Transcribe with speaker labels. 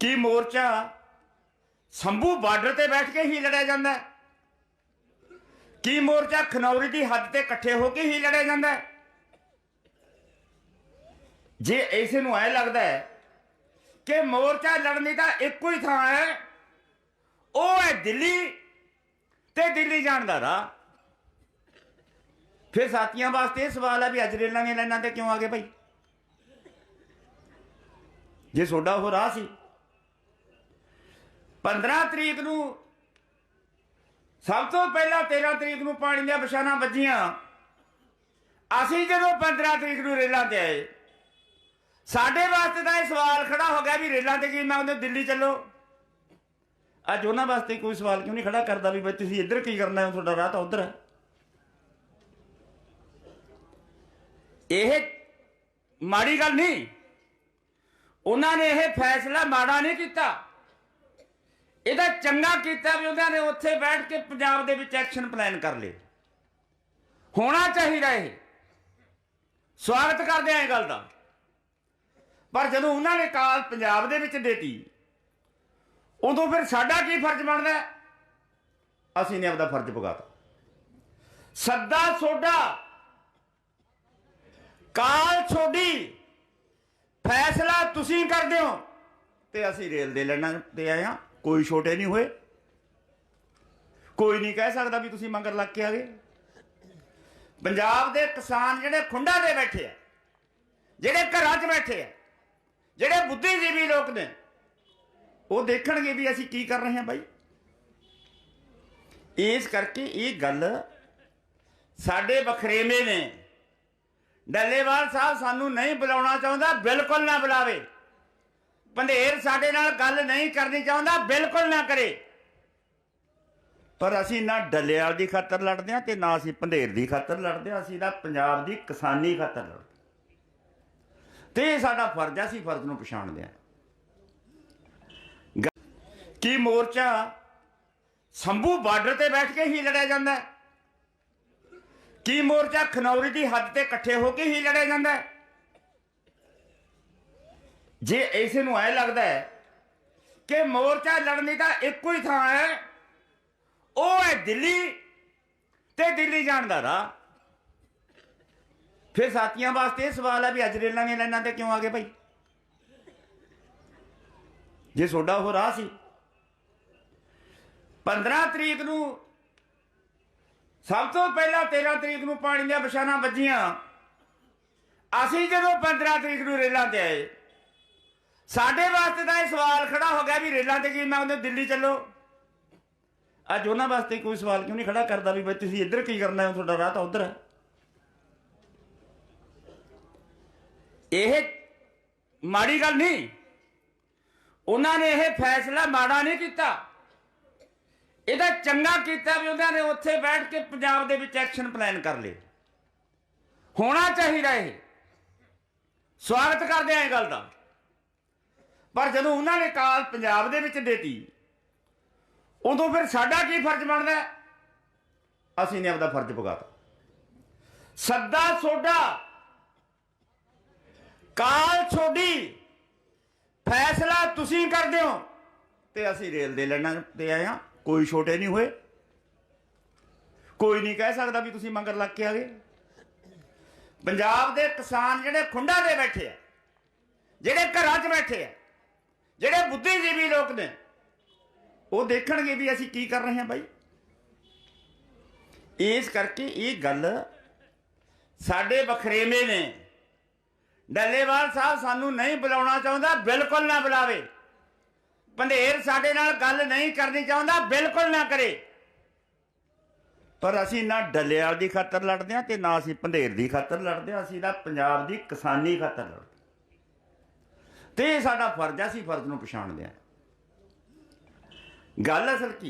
Speaker 1: ਕੀ ਮੋਰਚਾ ਸੰਭੂ ਬਾਰਡਰ ਤੇ ਬੈਠ ਕੇ ਹੀ ਲੜਿਆ ਜਾਂਦਾ ਹੈ? ਕੀ ਮੋਰਚਾ ਖਨੌਰੀ ਦੀ ਹੱਦ ਤੇ ਇਕੱਠੇ ਹੋ ਕੇ ਹੀ ਲੜਿਆ ਜਾਂਦਾ ਹੈ? ਜੇ ਐਸੇ ਨੂੰ ਐ ਲੱਗਦਾ ਹੈ ਕਿ ਮੋਰਚਾ ਲੜਨੀ ਦੀ ਤਾਂ ਇੱਕੋ ਹੀ ਥਾਂ ਹੈ, ਉਹ ਹੈ ਦਿੱਲੀ ਤੇ ਦਿੱਲੀ ਜਾਣ ਦਾ ਰਾਹ। ਫਿਰ ਸਾਥੀਆਂ ਵਾਸਤੇ ਇਹ ਸਵਾਲ ਹੈ ਵੀ ਅੱਜ ਰੇਲਾਂ ਦੀਆਂ ਲਾਈਨਾਂ ਤੇ ਕਿਉਂ ਆ ਗਏ ਭਾਈ? ਜੇ ਸੋਡਾ ਉਹ ਰਾਹ ਸੀ 15 ਤਰੀਕ ਨੂੰ ਸਭ ਤੋਂ ਪਹਿਲਾਂ 13 ਤਰੀਕ ਨੂੰ ਪਾਣੀ ਦੀਆਂ ਬਸ਼ਾਨਾਂ ਵੱਜੀਆਂ। ਅਸੀਂ ਜਦੋਂ 15 ਤਰੀਕ ਨੂੰ ਰੇਲਾਂ ਤੇ ਆਏ, ਸਾਡੇ ਵਾਸਤੇ ਤਾਂ ਇਹ ਸਵਾਲ ਖੜਾ ਹੋ ਗਿਆ ਵੀ ਰੇਲਾਂ ਤੇ ਕੀ ਮੰਗਦੇ ਹੋ? ਦਿੱਲੀ ਚੱਲੋ। ਅੱਜ ਉਹਨਾਂ ਵਾਸਤੇ ਕੋਈ ਸਵਾਲ ਕਿਉਂ ਨਹੀਂ ਖੜਾ ਕਰਦਾ ਵੀ ਬਈ ਤੁਸੀਂ ਇੱਧਰ ਕੀ ਕਰਨਾ ਹੈ, ਤੁਹਾਡਾ ਰਾਹ ਤਾਂ ਉੱਧਰ ਹੈ। ਇਹ ਮਾੜੀ ਗੱਲ ਨਹੀਂ। ਉਹਨਾਂ ਨੇ ਇਹ ਫੈਸਲਾ ਮਾੜਾ ਨਹੀਂ ਕੀਤਾ। ਇਹਦਾ ਚੰਗਾ ਕੀਤਾ ਵੀ ਉਹਨਾਂ ਨੇ ਉੱਥੇ ਬੈਠ ਕੇ ਪੰਜਾਬ ਦੇ ਵਿੱਚ ਐਕਸ਼ਨ ਪਲਾਨ ਕਰ ਲਏ। ਹੋਣਾ ਚਾਹੀਦਾ ਇਹ। ਸਵਾਗਤ ਕਰਦੇ ਆ ਇਹ ਗੱਲ ਦਾ। ਪਰ ਜਦੋਂ ਉਹਨਾਂ ਨੇ ਕਾਲ ਪੰਜਾਬ ਦੇ ਵਿੱਚ ਦੇਤੀ, ਉਦੋਂ ਫਿਰ ਸਾਡਾ ਕੀ ਫਰਜ਼ ਬਣਦਾ? ਅਸੀਂ ਨੇ ਆਪਦਾ ਫਰਜ਼ ਪੁਗਾਤਾ ਸੱਦਾ ਸੋਡਾ ਕਾਲ ਛੋਡੀ ਫੈਸਲਾ ਤੁਸੀਂ ਕਰਦੇ ਹੋ ਤੇ ਅਸੀਂ ਰੇਲ ਦੇ ਲੈਣਾ ਤੇ ਆਏ ਹਾਂ। ਕੋਈ ਛੋਟੇ ਨਹੀਂ ਹੋਏ। ਕੋਈ ਨਹੀਂ ਕਹਿ ਸਕਦਾ ਵੀ ਤੁਸੀਂ ਮੰਗਰ ਲੱਗ ਕੇ ਆ ਗਏ। ਪੰਜਾਬ ਦੇ ਕਿਸਾਨ ਜਿਹੜੇ ਖੁੰਡਾਂ ਦੇ ਬੈਠੇ ਆ, ਜਿਹੜੇ ਘਰਾਂ 'ਚ ਬੈਠੇ ਆ, ਜਿਹੜੇ ਬੁੱਧੀਜੀਵੀ ਲੋਕ ਨੇ, ਉਹ ਦੇਖਣਗੇ ਵੀ ਅਸੀਂ ਕੀ ਕਰ ਰਹੇ ਹਾਂ ਬਾਈ। ਇਸ ਕਰਕੇ ਇਹ ਗੱਲ ਸਾਡੇ ਬਖਰੇਵੇਂ ਨੇ। ਡੱਲੇਵਾਲ ਸਾਹਿਬ ਸਾਨੂੰ ਨਹੀਂ ਬੁਲਾਉਣਾ ਚਾਹੁੰਦਾ, ਬਿਲਕੁਲ ਨਾ ਬੁਲਾਵੇ। ਪੰਧੇਰ ਸਾਡੇ ਨਾਲ ਗੱਲ ਨਹੀਂ ਕਰਨੀ ਚਾਹੁੰਦਾ, ਬਿਲਕੁਲ ਨਾ ਕਰੇ। ਪਰ ਅਸੀਂ ਨਾ ਡੱਲੇਵਾਲ ਦੀ ਖਾਤਰ ਲੜਦੇ ਹਾਂ ਤੇ ਨਾ ਅਸੀਂ ਪੰਧੇਰ ਦੀ ਖਾਤਰ ਲੜਦੇ ਹਾਂ, ਅਸੀਂ ਤਾਂ ਪੰਜਾਬ ਦੀ ਕਿਸਾਨੀ ਖਾਤਰ ਲੜਦੇ ਹਾਂ। ਤੇ ਇਹ ਸਾਡਾ ਫਰਜ਼ ਹੈ ਅਸੀਂ ਫਰਜ਼ ਨੂੰ ਪਛਾਣਦੇ ਹਾਂ। ਕੀ ਮੋਰਚਾ ਸੰਭੂ ਬਾਰਡਰ ਤੇ ਬੈਠ ਕੇ ਹੀ ਲੜਿਆ ਜਾਂਦਾ ਕੀ ਮੋਰਚਾ ਖਨੌਰੀ ਦੀ ਹੱਦ ਤੇ ਇਕੱਠੇ ਹੋ ਕੇ ਹੀ ਲੜਿਆ ਜਾਂਦਾ ਹੈ? ਜੇ ਐਸੇ ਨੂੰ ਐ ਲੱਗਦਾ ਹੈ ਕਿ ਮੋਰਚਾ ਲੜਨ ਦੀ ਤਾਂ ਇੱਕੋ ਹੀ ਥਾਂ ਹੈ, ਉਹ ਹੈ ਦਿੱਲੀ ਤੇ ਦਿੱਲੀ ਜਾਣ ਦਾ ਰਾਹ। ਫਿਰ ਸਾਥੀਆਂ ਵਾਸਤੇ ਇਹ ਸਵਾਲ ਹੈ ਵੀ ਅੱਜ ਰੇਲਾਂ ਦੀਆਂ ਲਾਈਨਾਂ ਤੇ ਕਿਉਂ ਆ ਗਏ ਭਾਈ? ਜੇ ਸੋਡਾ ਉਹ ਰਾਹ ਸੀ। 15 ਤਰੀਕ ਨੂੰ, ਸਭ ਤੋਂ ਪਹਿਲਾਂ 13 ਤਰੀਕ ਨੂੰ ਪਾਣੀ ਦੀਆਂ ਬਸ਼ਾਨਾਂ ਵੱਜੀਆਂ। ਅਸੀਂ ਜਦੋਂ 15 ਤਰੀਕ ਨੂੰ ਰੇਲਾਂ ਤੇ ਆਏ ਸਾਡੇ ਵਾਸਤੇ ਤਾਂ ਇਹ ਸਵਾਲ ਖੜਾ ਹੋ ਗਿਆ ਵੀ ਰੇਲਾਂ ਤੇ ਕੀ ਮੰਗਦੇ ਹੋ? ਦਿੱਲੀ ਚੱਲੋ। ਅੱਜ ਉਹਨਾਂ ਵਾਸਤੇ ਕੋਈ ਸਵਾਲ ਕਿਉਂ ਨਹੀਂ ਖੜਾ ਕਰਦਾ ਵੀ ਬਈ ਤੁਸੀਂ ਇੱਧਰ ਕੀ ਕਰਨਾ ਹੈ, ਤੁਹਾਡਾ ਰਾਹ ਤਾਂ ਉੱਧਰ ਹੈ। ਇਹ ਮਾੜੀ ਗੱਲ ਨਹੀਂ। ਉਹਨਾਂ ਨੇ ਇਹ ਫੈਸਲਾ ਮਾੜਾ ਨਹੀਂ ਕੀਤਾ। ਇਹਦਾ ਚੰਗਾ ਕੀਤਾ ਵੀ ਉਹਨਾਂ ਨੇ ਉੱਥੇ ਬੈਠ ਕੇ ਪੰਜਾਬ ਦੇ ਵਿੱਚ ਐਕਸ਼ਨ ਪਲਾਨ ਕਰ ਲਏ। ਹੋਣਾ ਚਾਹੀਦਾ ਇਹ। ਸਵਾਗਤ ਕਰਦੇ ਆ ਇਹ ਗੱਲ ਦਾ। ਪਰ ਜਦੋਂ ਉਹਨਾਂ ਨੇ ਕਾਲ ਪੰਜਾਬ ਦੇ ਵਿੱਚ ਦੇਤੀ, ਉਦੋਂ ਫਿਰ ਸਾਡਾ ਕੀ ਫਰਜ਼ ਬਣਦਾ? ਅਸੀਂ ਨੇ ਆਪਦਾ ਫਰਜ਼ ਪੁਗਾਤਾ ਸੱਦਾ ਸੋਡਾ ਕਾਲ ਛੋਡੀ ਫੈਸਲਾ ਤੁਸੀਂ ਕਰਦੇ ਹੋ ਤੇ ਅਸੀਂ ਰੇਲ ਦੇ ਲੈਣਾ ਤੇ ਆਏ ਹਾਂ, ਕੋਈ ਛੋਟੇ ਨਹੀਂ ਹੋਏ। ਕੋਈ ਨਹੀਂ ਕਹਿ ਸਕਦਾ ਵੀ ਤੁਸੀਂ ਮੰਗਰ ਲੱਗ ਕੇ ਆ ਗਏ। ਪੰਜਾਬ ਦੇ ਕਿਸਾਨ ਜਿਹੜੇ ਖੁੰਡਾਂ ਦੇ ਬੈਠੇ ਆ, ਜਿਹੜੇ ਘਰਾਂ 'ਚ ਬੈਠੇ ਆ ਜਿਹੜੇ ਬੁੱਧੀਜੀਵੀ ਲੋਕ ਨੇ, ਉਹ ਦੇਖਣਗੇ ਵੀ ਅਸੀਂ ਕੀ ਕਰ ਰਹੇ ਹਾਂ ਬਾਈ। ਇਸ ਕਰਕੇ ਇਹ ਗੱਲ ਸਾਡੇ ਬਖਰੇਵੇਂ ਨੇ। ਡੱਲੇਵਾਲ ਸਾਹਿਬ ਸਾਨੂੰ ਨਹੀਂ ਬੁਲਾਉਣਾ ਚਾਹੁੰਦਾ, ਬਿਲਕੁਲ ਨਾ ਬੁਲਾਵੇ। ਪੰਧੇਰ ਸਾਡੇ ਨਾਲ ਗੱਲ ਨਹੀਂ ਕਰਨੀ ਚਾਹੁੰਦਾ, ਬਿਲਕੁਲ ਨਾ ਕਰੇ। ਪਰ ਅਸੀਂ ਨਾ ਡੱਲੇਵਾਲ ਦੀ ਖਾਤਰ ਲੜਦੇ ਹਾਂ ਤੇ ਨਾ ਅਸੀਂ ਪੰਧੇਰ ਦੀ ਖਾਤਰ ਲੜਦੇ ਹਾਂ, ਅਸੀਂ ਤਾਂ ਪੰਜਾਬ ਦੀ ਕਿਸਾਨੀ ਖਾਤਰ ਲੜਦੇ ਤੇ ਇਹ ਸਾਡਾ ਫਰਜ਼ ਹੈ ਅਸੀਂ ਫਰਜ਼ ਨੂੰ ਪਛਾਣਦੇ ਹਾਂ। ਗੱਲ ਅਸਲ ਕੀ?